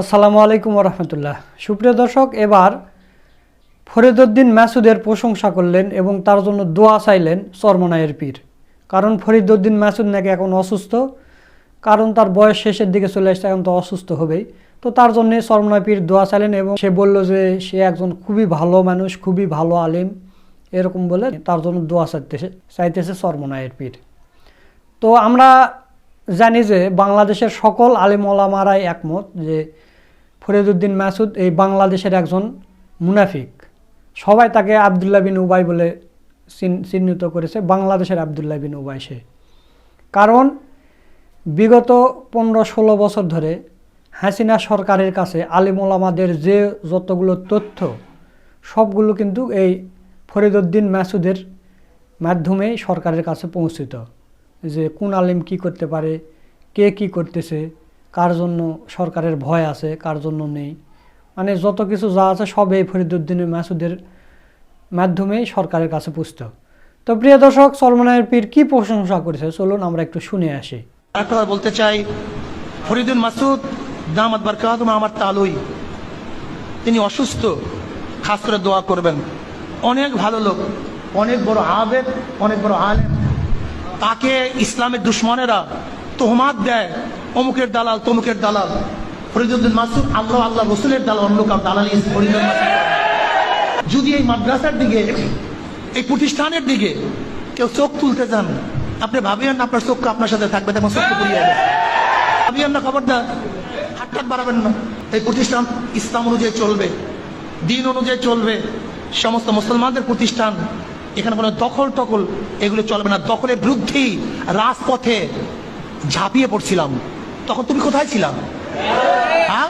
আসসালামু আলাইকুম রহমতুল্লাহ। সুপ্রিয় দর্শক, এবার ফরিদুদ্দিন মাসুদের প্রশংসা করলেন এবং তার জন্য দোয়া চাইলেন চরমনায়ের পীর। কারণ ফরিদুদ্দিন মাসুদ নাকি এখন অসুস্থ, কারণ তার বয়স শেষের দিকে চলে আসছে, এখন তো অসুস্থ হবেই। তো তার জন্য চরমনায় পীর দোয়া চাইলেন এবং সে বলল যে সে একজন খুবই ভালো মানুষ, খুবই ভালো আলিম, এরকম বলে তার জন্য দোয়া চাইতেছে চাইতেছে চরমনায়ের পীর। তো আমরা জানি যে বাংলাদেশের সকল আলিম ওলামারাই একমত যে ফরিদুদ্দিন মাসুদ এই বাংলাদেশের একজন মুনাফিক। সবাই তাকে আবদুল্লাহ বিন উবাই বলে চিহ্নিত করেছে। বাংলাদেশের আবদুল্লাহ বিন উবাই সে। কারণ বিগত পনেরো ষোলো বছর ধরে হাসিনা সরকারের কাছে আলিম ওলামাদের যে যতগুলো তথ্য, সবগুলো কিন্তু এই ফরিদুদ্দিন মাসুদের মাধ্যমেই সরকারের কাছে পৌঁছিত। যে কোন আলিম কি করতে পারে, কে কি করতেছে কার জন্য সরকারের ভয় আছে, কার জন্য নেই। মানে যত কিছু যা আছে সব এই ফরিদুদ্দিন মাসুদের মাধ্যমেই সরকারের কাছে পুষত। তো প্রিয় দর্শক সলমানের পীর কি প্রশংসা করেছে? চলুন আমরা একটু শুনে আসি। একটা বলতে চাই ফরিদুল মাসুদ, দামাত আমার তালুই। তিনি অসুস্থ, খাস করে দোয়া করবেন। অনেক ভালো লোক, অনেক বড় আবেদ, অনেক বড় আলেম। তাকে ইসলামের দুশ্মনেরা তোহমাত দেয়। অমুকের দালাল, তমুকের দালাল। ফরিদুদ্দিন মাসুদ, আল্লাহ আল্লাহ, রসুলের দালাল, অন্য কাউ দালালি যদি এই মাদ্রাসার দিকে, এই প্রতিষ্ঠানের দিকে কেউ চোখ তুলতে চান, আপনি ভাবিয়েন না আপনার চোখ আপনার সাথে থাকবে, তখন চোখ পুড়িয়ে যাবে। ভাবিয়েন না খবরদার, হাত টাট বাড়াবেন না। এই প্রতিষ্ঠান ইসলাম অনুযায়ী চলবে, দিন অনুযায়ী চলবে, সমস্ত মুসলমানদের প্রতিষ্ঠান, এখানে কোনো দখল টকল এগুলো চলবে না। দখলের বিরুদ্ধেই রাজপথে ঝাঁপিয়ে পড়ছিলাম। তখন তুমি কোথায় ছিলাম হ্যাঁ?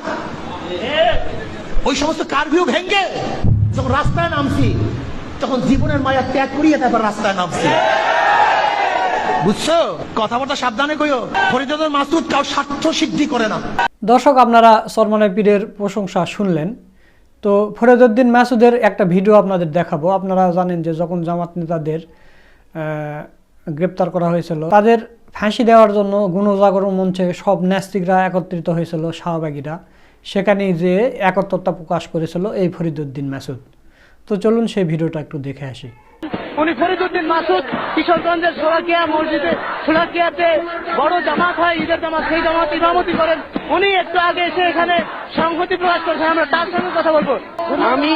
ওই সমস্ত কারভিউ ভেঙ্গে যখন রাস্তায় নামছি, তখন জীবনের মায়া ত্যাগ করিয়ে তারপর রাস্তায় নামছি। বুঝছ? কথাবার্তা সাবধানে কইও, ফরিদুদ্দিন মাসুদ কাউ স্বার্থ সিদ্ধি করে না। দর্শক, আপনারা সলমানের পীরের প্রশংসা শুনলেন। তো ফরিদুদ্দিন মাসুদের একটা ভিডিও আপনাদের দেখাবো। আপনারা জানেন যে যখন জামাত নেতাদের গ্রেপ্তার করা হয়েছিল। তাদের ফাঁসি দেওয়ার জন্য গুণজাগরণ মঞ্চে সব ন্যাস্তিকরা একত্রিত হয়েছিল শাহবাগীরা। সেখানে যে একত্রতা প্রকাশ করেছিল এই ফরিদুদ্দিন মাসুদ। তো চলুন সেই ভিডিওটা একটু দেখে আসি। উনি ফরিদুদ্দিন মাসুদ কিশোরগঞ্জের সোলাকিয়া মসজিদে সোলাকিয়াতে বড় জামাত হয় ঈদের জামাত সেই জামাত ইমামতি করেন। উনি একটু আগে এসে এখানে সংহতি প্রকাশ করেছেন আমরা তার সঙ্গে কথা বলব। আমি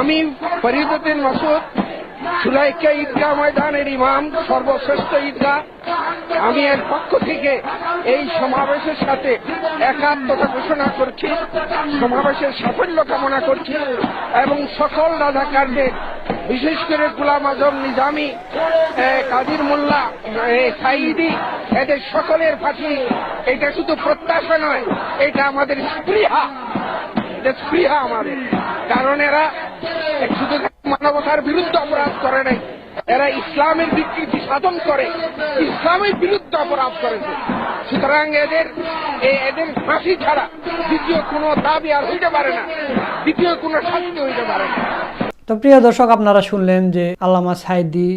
আমি ফরিদুদ্দিন মাসুদ সুলাইকা ঈদগাহ ময়দানের ইমাম, সর্বশ্রেষ্ঠ ঈদগাহ। আমি এর পক্ষ থেকে এই সমাবেশের সাথে একাত্মতা ঘোষণা করছি, সমাবেশের সাফল্য কামনা করছি এবং সকল রাজাকারদের, বিশেষ করে গুলাম আজম নিজামি কাদির মোল্লা সাইদি এদের সকলের ফাঁসি, এটা শুধু প্রত্যাশা নয়, এটা আমাদের স্পৃহা। এটা স্পৃহা আমাদের। কারণ এরা শুধু মানবতার বিরুদ্ধে অপরাধ করে নাই। এরা ইসলামের বিকৃতি সাধন করে, ইসলামের বিরুদ্ধে অপরাধ করেছে সুতরাং এদের এদের ফাঁসি ছাড়া দ্বিতীয় কোনো দাবি আর হইতে পারে না। দ্বিতীয় কোনো শাস্তি হইতে পারে না। তো প্রিয় দর্শক, আপনারা শুনলেন যে আল্লামা সাইদি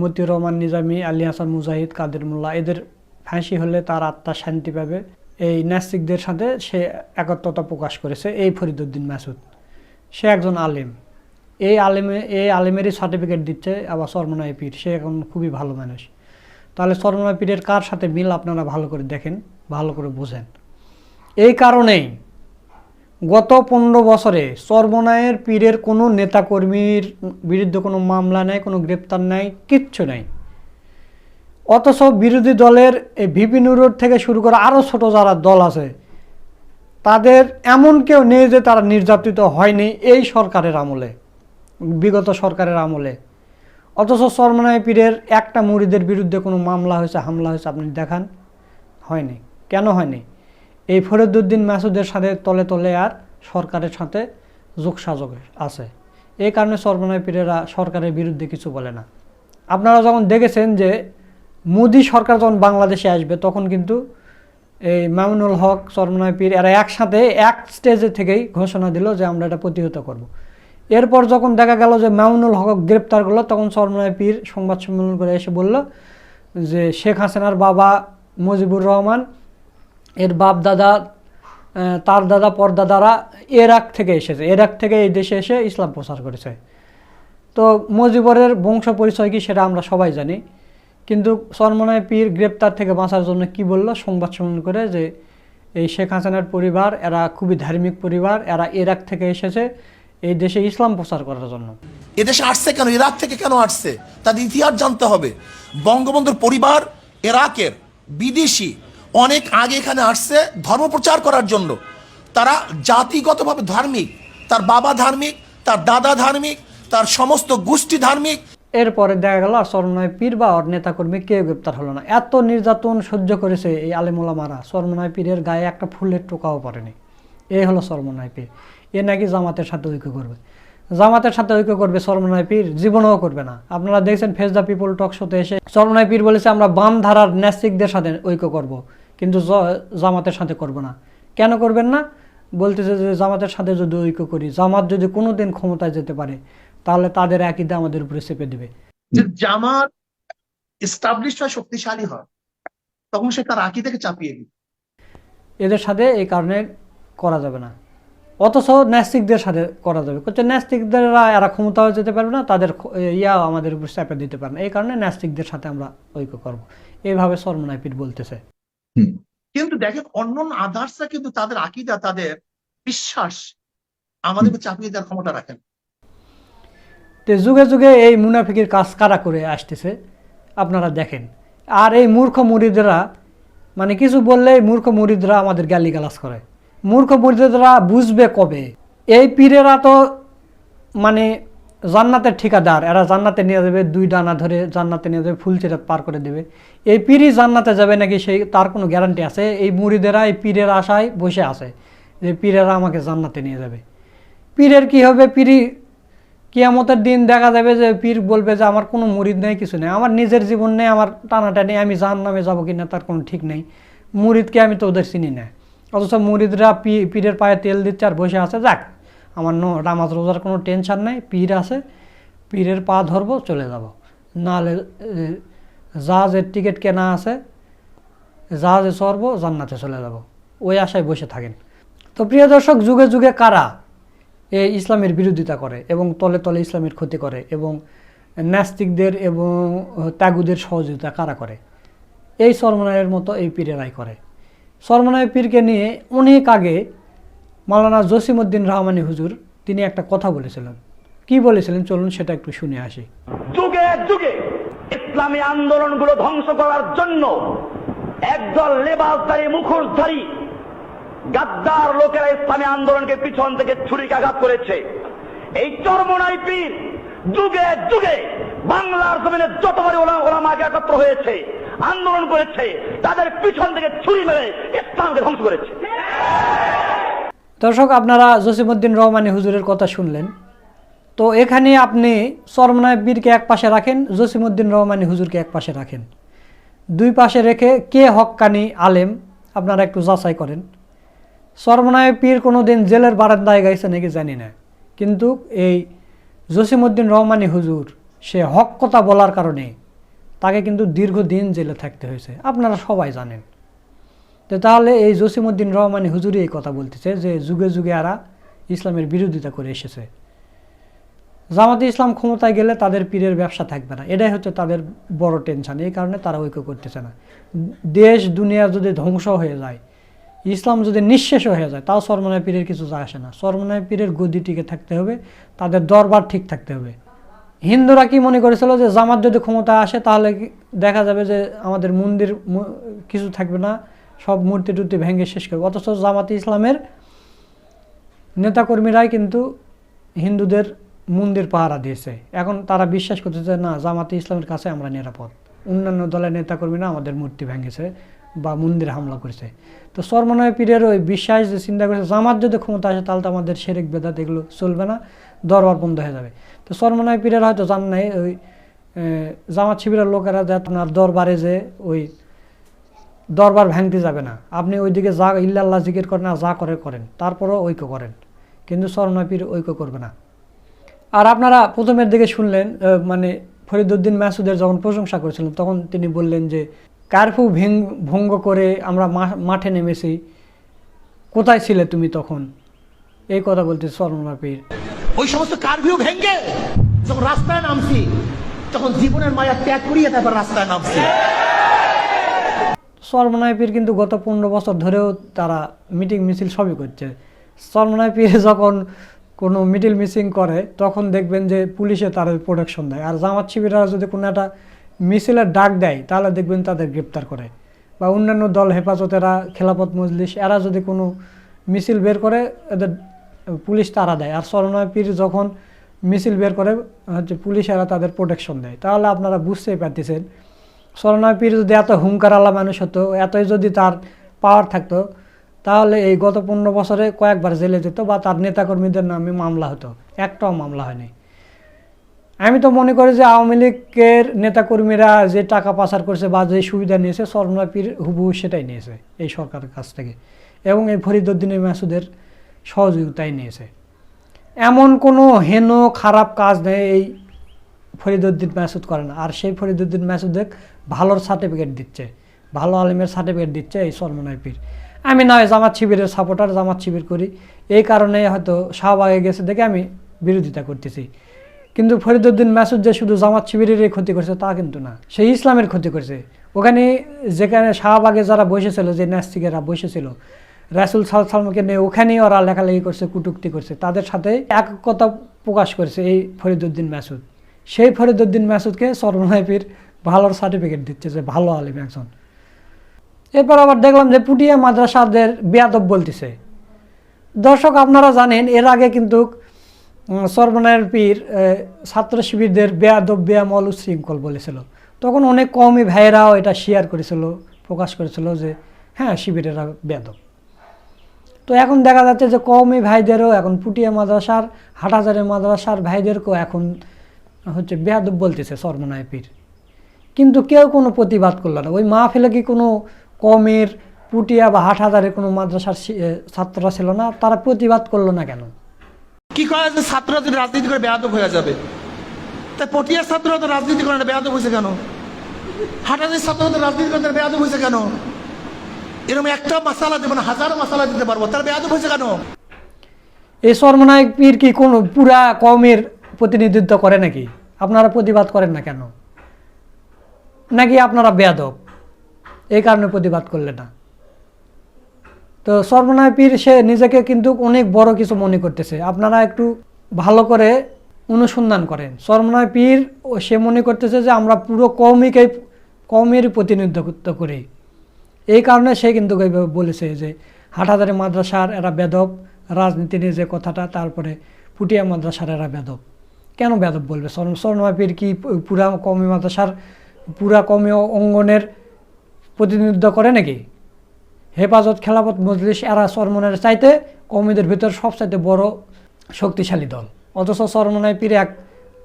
মতিউর রহমান নিজামি, আলী হাসান মুজাহিদ, কাদের মোল্লা, এদের ফাঁসি হলে তার আত্মা শান্তি পাবে। এই নাস্তিকদের সাথে সে একত্রতা প্রকাশ করেছে, এই ফরিদুদ্দিন মাসুদ। সে একজন আলেম। এই আলেমে এই আলেমেরই সার্টিফিকেট দিচ্ছে, আবার সরমনায় পীর। সে এখন খুবই ভালো মানুষ। তাহলে সরমনায় পীরের কার সাথে মিল আপনারা ভালো করে দেখেন, ভালো করে বোঝেন? এই কারণেই গত পনেরো বছরে সর্বনায়ের পীরের কোনো নেতাকর্মীর বিরুদ্ধে কোনো মামলা নেই, কোনো গ্রেপ্তার নাই, কিচ্ছু নাই। অথচ বিরোধী দলের এই ভিপি নুরোড থেকে শুরু করে আরও ছোট যারা দল আছে, তাদের এমন কেউ নেই যে তারা নির্যাতিত হয়নি এই সরকারের আমলে। বিগত সরকারের আমলে। অথচ সরমনায় পীরের একটা মুড়িদের বিরুদ্ধে কোনো মামলা হয়েছে, হামলা হয়েছে, আপনি দেখান। হয়নি। কেন হয়নি? এই ফরিদুদ্দিন মাসুদের সাথে তলে তলে আর সরকারের সাথে যোগসাযোগ আছে। এই কারণে সর্বনয় পীরেরা সরকারের বিরুদ্ধে কিছু বলে না। আপনারা যখন দেখেছেন যে মোদী সরকার যখন বাংলাদেশে আসবে, তখন কিন্তু এই মামুনুল হক সর্বনয় পীর, এরা একসাথে এক স্টেজে থেকেই ঘোষণা দিল যে আমরা এটা প্রতিহত করব। এরপর যখন দেখা গেল যে মামুনুল হক গ্রেপ্তার করল, তখন সর্বনয় পীর সংবাদ সম্মেলন করে এসে বলল যে শেখ হাসিনার বাবা মুজিবুর রহমান, এর বাপ দাদা তার দাদা পরদাদারা এরাক থেকে এসেছে। এরাক থেকে এই দেশে এসে ইসলাম প্রচার করেছে। তো মজিবরের বংশ পরিচয় কি সেটা আমরা সবাই জানি। কিন্তু সরমনায় পীর গ্রেপ্তার থেকে বাঁচার জন্য কি বলল? সংবাদ সম্মেলন করে যে এই শেখ হাসিনার পরিবার, এরা খুবই ধার্মিক পরিবার, এরা ইরাক থেকে এসেছে। এই দেশে ইসলাম প্রচার করার জন্য। এদেশে আসছে কেন? ইরাক থেকে কেন আসছে? তাদের ইতিহাস জানতে হবে। বঙ্গবন্ধুর পরিবার ইরাকের বিদেশি অনেক আগে এখানে আসছে ধর্ম প্রচার করার জন্য। তারা জাতিগতভাবে ধার্মিক তার বাবা ধার্মিক তার দাদা ধার্মিক তার সমস্ত গোষ্ঠী ধার্মিক। এরপরে দেখা গেল সরমনায় পীর বা ওর নেতাকর্মী কেউ গ্রেপ্তার হলো না। এত নির্যাতন সহ্য করেছে এই আলিমুলা মারা সরমনায় পীরের গায়ে একটা ফুলের টোকাও পড়েনি। এই হলো সরমনায় পীর। এ নাকি জামাতের সাথে ঐক্য করবে। জামাতের সাথে ঐক্য করবে সরমনায় পীর জীবনেও করবে না। আপনারা দেখছেন ফেস দ্য পিপল টক শোতে এসে সরমনায় পীর বলেছে আমরা বাম ধারার ন্যাস্তিকদের সাথে ঐক্য করব কিন্তু জামাতের সাথে করব না। কেন করবেন না? বলতেছে যে জামাতের সাথে যদি ঐক্য করি জামাত যদি কোনো দিন ক্ষমতায় যেতে পারে তাহলে তাদের একইদা আমাদের উপরে চেপে দেবে। জামাত এস্টাবলিশ হয় শক্তিশালী হয় তখন সে তার আকিদাকে চাপিয়ে দিবে। এদের সাথে এই কারণে করা যাবে না। অথচ ন্যাস্তিকদের সাথে করা যাবে। করছে ন্যাস্তিকদেররা এরা ক্ষমতাও যেতে পারবে না তাদের ইয়া আমাদের উপর চাপে দিতে পারে না। এই কারণে ন্যাস্তিকদের সাথে আমরা ঐক্য করব। এইভাবে সরমনাইপির বলতেছে। কিন্তু দেখেন অন্য আদার্সরা কিন্তু তাদের আকিদা তাদের বিশ্বাস আমাদের উপর চাপিয়ে দেওয়ার ক্ষমতা রাখেন। তো যুগে যুগে এই মুনাফিকের কাজ কারা করে আসতেছে আপনারা দেখেন। আর এই মূর্খ মুরিদরা মানে কিছু বললেই মূর্খ মুরিদরা আমাদের গালিগালাজ করে। মূর্খ মুরিদরা বুঝবে কবে? এই পীরেরা তো মানে জান্নাতের ঠিকাদার। এরা জান্নাতে নিয়ে যাবে, দুই ডানা ধরে জান্নাতে নিয়ে যাবে, ফুল চেরা পার করে দেবে। এই পীরই জান্নাতে যাবে নাকি সেই তার কোনো গ্যারান্টি আছে? এই মুরিদেরা এই পীরের আশায় বসে আছে যে পীরেরা আমাকে জান্নাতে নিয়ে যাবে। পীরের কি হবে? পীরই কিয়ামতের দিন দেখা যাবে যে পীর বলবে যে, আমার কোনো মুরিদ নেই, কিছু নেই। আমার নিজের জীবন নেই, আমার টানাটানি, আমি জাহান নামে যাব কি না তার কোনো ঠিক নেই। মুরিদকে আমি তো ওদের চিনি না। অথচ মুরিদরা পীরের পায়ে তেল দিচ্ছে আর বসে আছে, যাক। আমার নো, নামাজ রোজার কোনো টেনশন নেই, পীর আছে, পীরের পা ধরবো, চলে যাব। নাহলে জাহাজের টিকিট কেনা আছে, জাহাজে চড়বো, জান্নাতে চলে যাব। ওই আশায় বসে থাকেন। তো প্রিয় দর্শক, যুগে যুগে কারা এ ইসলামের বিরোধিতা করে এবং তলে তলে ইসলামের ক্ষতি করে এবং নাস্তিকদের এবং ত্যাগুদের সহযোগিতা কারা করে? এই সরমনায়ের মতো এই পীরেরাই করে। সরমনায় পীরকে নিয়ে অনেক আগে মাওলানা জসিমউদ্দিন রহমানি হুজুর তিনি একটা কথা বলেছিলেন। কি বলেছিলেন? চলুন সেটা একটু শুনে আসি। যুগে যুগে ইসলামী আন্দোলনগুলো ধ্বংস করার জন্য একদল লেবাসধারী মুখোশধারী, গাদ্দার লোকেরা ইসলামী আন্দোলনকে পিছন থেকে ছুরিকাঘাত করেছে। এই চরমনাই পীর যুগে যুগে বাংলার জমিনে যতবারই ওলা ওলামাকে একত্র হয়েছে আন্দোলন করেছে, তাদের পিছন থেকে ছুরি মেরে ইসলামকে ধ্বংস করেছে। দর্শক, আপনারা জসিমুদ্দিন রহমানি হুজুরের কথা শুনলেন। তো এখানে আপনি সরমনায় বীরকে এক পাশে রাখেন, জসিমউদ্দিন রহমানি হুজুরকে এক পাশে রাখেন। দুই পাশে রেখে কে হক্কানি আলেম, আপনারা একটু যাচাই করেন। সরমনায় পীর কোনো দিন জেলের বারান্দায় গাইছে নাকি জানি না। কিন্তু এই জসিমউদ্দিন রহমানি হুজুর, সে হক কথা বলার কারণে তাকে কিন্তু দীর্ঘদিন জেলে থাকতে হয়েছে। আপনারা সবাই জানেন। তো তাহলে এই জসিমউদ্দিন রহমানি হুজুরি এই কথা বলতেছে যে যুগে যুগে এরা ইসলামের বিরোধিতা করে এসেছে। জামাতে ইসলাম ক্ষমতায় গেলে তাদের পীরের ব্যবসা থাকবে না। এটাই হচ্ছে তাদের বড় টেনশন এই কারণে তারা ঐক্য করতেছে না। দেশ, দুনিয়া যদি ধ্বংস হয়ে যায়, ইসলাম যদি নিঃশেষ হয়ে যায়, তাও সরমনায় পীরের কিছু যায় আসে না। সরমনায় পীরের গদি টিকে থাকতে হবে, তাদের দরবার ঠিক থাকতে হবে। হিন্দুরা কি মনে করেছিল যে জামাত যদি ক্ষমতা আসে, তাহলে দেখা যাবে যে আমাদের মন্দির কিছু থাকবে না, সব মূর্তি টুর্তি ভেঙে শেষ করবে। অথচ জামাতে ইসলামের নেতাকর্মীরাই কিন্তু হিন্দুদের মন্দির পাহারা দিয়েছে। এখন তারা বিশ্বাস করতেছে না, জামাতে ইসলামের কাছে আমরা নিরাপদ। অন্যান্য দলের নেতাকর্মীরা আমাদের মূর্তি ভেঙেছে বা মন্দির হামলা করেছে। তো সর্বনয় পীরের ওই বিশ্বাস যে চিন্তা করেছে, জামাত যদি ক্ষমতা আসে, তাহলে তো আমাদের শেরেক বেদাত এগুলো চলবে না। দরবার বন্ধ হয়ে যাবে। তো সর্বনয় পীরের হয়তো জান নাই, ওই জামাত শিবিরের লোকেরা যে আপনার দরবারে যে ওই দরবার ভাঙতে যাবে না। আপনি ওইদিকে যা ইল্লাল্লাহ জিকির করেন আর যা করে করেন, তারপরও ঐক্য করেন। কিন্তু স্বর্ণপীর ঐক্য করবে না। আর আপনারা প্রথমের দিকে শুনলেন মানে ফরিদুদ্দিন মাসুদের যখন প্রশংসা করেছিলেন, তখন তিনি বললেন যে কারফিউ ভেং ভঙ্গ করে আমরা মাঠে নেমেছি। কোথায় ছিলে তুমি তখন? এই কথা বলতে সরমনা পীর ওই সমস্ত কারভিউ ভেঙ্গে যখন রাস্তায় নামছি, তখন জীবনের মায়া ত্যাগ করিয়ে তারপর রাস্তায় নামছি। সরমনায় কিন্তু গত পনেরো বছর ধরেও তারা মিটিং মিছিল সবই করছে। সরমনায় যখন কোনো মিটিং মিসিং করে, তখন দেখবেন যে পুলিশে তাদের প্রোটেকশন দেয়। আর জামাত শিবিরা যদি কোনো একটা মিছিলের ডাক দেয়, তাহলে দেখবেন তাদের গ্রেপ্তার করে। বা অন্যান্য দল হেফাজতেরা খেলাপথ মজলিস, এরা যদি কোনো মিছিল বের করে, এদের পুলিশ তারা দেয়। আর সরমনায় পীর যখন মিছিল বের করে, হচ্ছে পুলিশ এরা তাদের প্রোটেকশন দেয়। তাহলে আপনারা বুঝতেই পারতেছেন সরনায় পীর যদি এত হুঙ্কার আলা মানুষ হতো, এতই যদি তার পাওয়ার থাকতো, তাহলে এই গত পনেরো বছরে কয়েকবার জেলে যেত বা তার নেতাকর্মীদের নামে মামলা হতো। একটাও মামলা হয়নি। আমি তো মনে করি যে আওয়ামী লীগের নেতাকর্মীরা যে টাকা পাচার করছে বা যে সুবিধা নিয়েছে পীর হুবহু সেটাই নিয়েছে এই সরকারের কাছ থেকে। এবং এই ফরিদুদ্দিনের মাসুদের সহযোগিতাই নিয়েছে। এমন কোনো হেন খারাপ কাজ নেই এই ফরিদুদ্দিন মাসুদ করে না। আর সেই ফরিদুদ্দিন মাসুদে ভালোর সার্টিফিকেট দিচ্ছে। ভালো আলিমের সার্টিফিকেট দিচ্ছে এই সলমনায় পীর। আমি নয়, জামাত শিবিরের সাপোর্টার জামাত শিবির করি। এই কারণে হয়তো শাহবাগে গেছে দেখে আমি বিরোধিতা করতেছি। কিন্তু ফরিদুদ্দিন মাসুদ যে শুধু জামাত শিবিরেরই ক্ষতি করছে তা কিন্তু না। সে ইসলামের ক্ষতি করছে। ওখানে যেখানে শাহবাগে যারা বসেছিল, যে নাস্তিকেরা বসেছিল রাসুল সাল সালমাকে নিয়ে ওখানেই ওরা লেখালেখি করছে, কুটুক্তি করছে। তাদের সাথে একতা প্রকাশ করেছে এই ফরিদুদ্দিন মাসুদ সেই ফরিদুদ্দিন মাসুদকে সর্বনাইপির ভালোর সার্টিফিকেট দিচ্ছে যে ভালো আলিম একজন। এরপর আবার দেখলাম যে পুটিয়া মাদ্রাসাদের বেয়াদব বলতেছে। দর্শক, আপনারা জানেন, এর আগে কিন্তু সর্বনায়ের পীর ছাত্র শিবিরদের বেয়াদব, বেয়ামল উশৃঙ্খল বলেছিল। তখন অনেক কমই ভাইয়েরাও এটা শেয়ার করেছিল, প্রকাশ করেছিল যে হ্যাঁ শিবিরেরা বেয়াদব। তো এখন দেখা যাচ্ছে যে কওমি ভাইদেরও এখন পুটিয়া মাদ্রাসার হাটাজারের মাদ্রাসার ভাইদেরকেও এখন হচ্ছে বেয়াদব বলতেছে সর্বনায় পীর কিন্তু কেউ কোনো প্রতিবাদ করল না। ওই মাহফিলে কি কোনো কমের পুটিয়া বা হাটহাজারের কোনো মাদ্রাসার ছাত্ররা ছিল না? তারা প্রতিবাদ করল না কেন? কি করা যে ছাত্ররা যদি রাজনীতি করে বেয়াদব হয়ে যাবে? তা পটিয়ার ছাত্ররা তো রাজনীতি করে না, বেয়াদব হয়েছে কেন? হাটাদের ছাত্ররা তো রাজনীতি করে বেয়াদব হয়েছে কেন? এরকম একটা মশালা দেবো না, হাজার মশালা দিতে পারব। তার বেয়াদব হয়েছে কেন? এই সর্বনায়ক পীর কি কোনো পুরা কমের প্রতিনিধিত্ব করে নাকি? আপনারা প্রতিবাদ করেন না কেন? নাকি আপনারা বেয়াদব? এই কারণে প্রতিবাদ করলে না। তো সর্বনায় পীর, সে নিজেকে কিন্তু অনেক বড় কিছু মনে করতেছে। আপনারা একটু ভালো করে অনুসন্ধান করেন। সর্বনায় পীর সে মনে করতেছে যে আমরা পুরো কৌমিকে কৌমের প্রতিনিধিত্ব করি। এই কারণে সে কিন্তু বলেছে যে হাটাদারি মাদ্রাসার এরা বেদব, রাজনীতি নিয়ে যে কথাটা, তারপরে পুটিয়া মাদ্রাসার এরা বেদব। কেন বেদব বলবে? স্বর্ণমাপীর কি পুরা কমি মাদ্রাসার পুরা কমি অঙ্গনের প্রতিনিধিত্ব করে নাকি? হেফাজত খেলাপথ মজলিস, এরা সরমনের চাইতে কমিদের ভিতর সবচাইতে বড় শক্তিশালী দল। অথচ সরমনায় পীর এক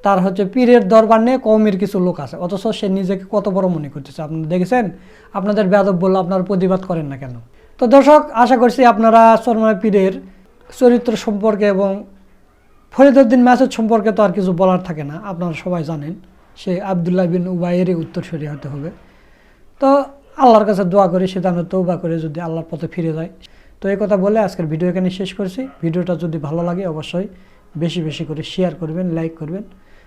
তার হচ্ছে পীরের দরবার নিয়ে কমির কিছু লোক আছে। অথচ সে নিজেকে কত বড় মনে করতেছে। আপনারা দেখেছেন? আপনাদের বেদব বললে আপনারা প্রতিবাদ করেন না কেন? তো দর্শক, আশা করছি আপনারা সরমনায় পীরের চরিত্র সম্পর্কে এবং ফরিদুদ্দিন ম্যাসেজ সম্পর্কে তো আর কিছু বলার থাকে না। আপনারা সবাই জানেন, সে আবদুল্লাহ বিন উবাইয়েরই উত্তরসূরি হতে হবে। তো আল্লাহর কাছে দোয়া করি সিদ্ধান্ত তৌবা করে যদি আল্লাহর পথে ফিরে যায়। তো এই কথা বলে আজকের ভিডিও এখানে শেষ করছি। ভিডিওটা যদি ভালো লাগে অবশ্যই বেশি বেশি করে শেয়ার করবেন লাইক করবেন।